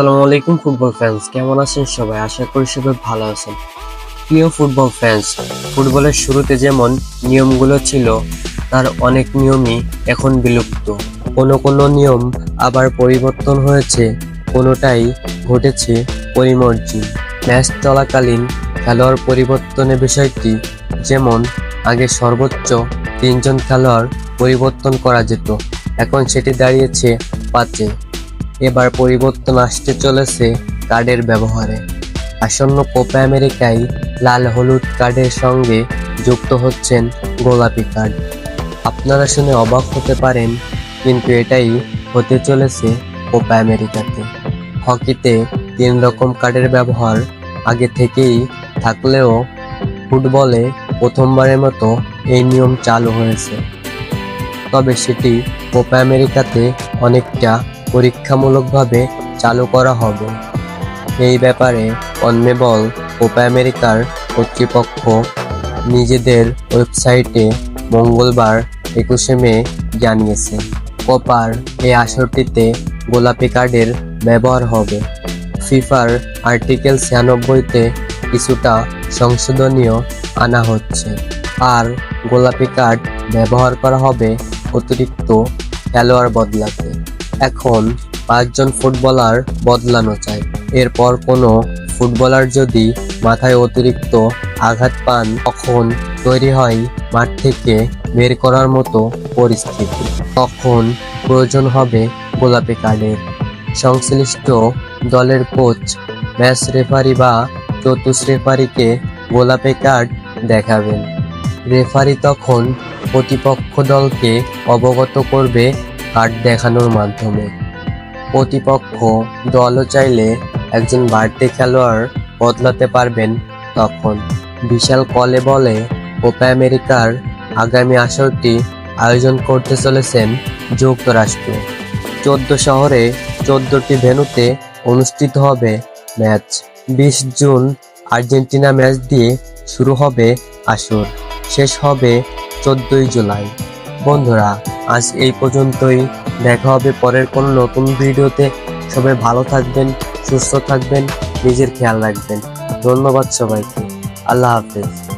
আসসালামু আলাইকুম, football fans কেমন আছেন সবাই? আশা করি সবাই ভালো আছেন। প্রিয় ফুটবল ফ্যান্স ফুটবলের শুরুতে যেমন নিয়মগুলো ছিল, তার অনেক নিয়মই এখন বিলুপ্ত। কোনো কোনো নিয়ম আবার পরিবর্তন হয়েছে, কোনোটাই ঘটেছে পরিমর্জি। ম্যাচ চলাকালীন খেলোয়াড় পরিবর্তনের বিষয়টি যেমন আগে সর্বোচ্চ তিনজন খেলোয়াড় পরিবর্তন করা যেত, এখন সেটি দাঁড়িয়েছে পাঁচে। এবার পরিবর্তন আসতে চলেছে কার্ডের ব্যবহারে। আসন্ন কোপা আমেরিকায় লাল হলুদ কার্ডের সঙ্গে যুক্ত হচ্ছেন গোলাপি কার্ড। আপনারা শুনে অবাক হতে পারেন, কিন্তু এটাই হতে চলেছে কোপা আমেরিকাতে। হকিতে তিন রকম কার্ডের ব্যবহার আগে থেকেই থাকলেও ফুটবলে প্রথমবারের মতো এই নিয়ম চালু হয়েছে। তবে সেটি কোপা আমেরিকাতে অনেকটা পরীক্ষামূলকভাবে চালু করা হবে। এই ব্যাপারে অন্মেবল কোপা আমেরিকার কর্তৃপক্ষ নিজেদের ওয়েবসাইটে মঙ্গলবার একুশে মে জানিয়েছে, কোপার এই আসরটিতে গোলাপি কার্ডের ব্যবহার হবে। ফিফার আর্টিকেল ছিয়ানব্বইতে কিছুটা সংশোধনীয় আনা হচ্ছে। আর গোলাপি কার্ড ব্যবহার করা হবে অতিরিক্ত খেলোয়াড় বদলাতে। এখন পাঁচজন ফুটবলার বদলানো চাই এরপর কোনো ফুটবলার যদি মাথায় অতিরিক্ত আঘাত পান, তখন তৈরি হয় মাঠ থেকে বের করার মতো পরিস্থিতি। তখন প্রয়োজন হবে গোলাপি কার্ডের। সংশ্লিষ্ট দলের কোচ, ম্যাচ রেফারি বা চতুর্থ রেফারিকে গোলাপি কার্ড দেখাবেন। রেফারি তখন প্রতিপক্ষ দলকে অবগত করবে কার্ড দেখানোর মাধ্যমে। প্রতিপক্ষ দলও চাইলে একজন বাড়তি খেলোয়াড় বদলাতে পারবেন তখন। বিশাল কলে বলে কোপা আমেরিকার আগামী আসরটি আয়োজন করতে চলেছেন যুক্তরাষ্ট্র। চোদ্দ শহরে চোদ্দটি ভেনুতে অনুষ্ঠিত হবে ম্যাচ। বিশ জুন আর্জেন্টিনা ম্যাচ দিয়ে শুরু হবে আসর। শেষ হবে চোদ্দই জুলাই। বন্ধুরা, আজ এই পর্যন্তই। দেখা হবে পরের কোনো নতুন ভিডিওতে। সবাই ভালো থাকবেন, সুস্থ থাকবেন, নিজের খেয়াল রাখবেন। ধন্যবাদ সবাইকে। আল্লাহ হাফেজ।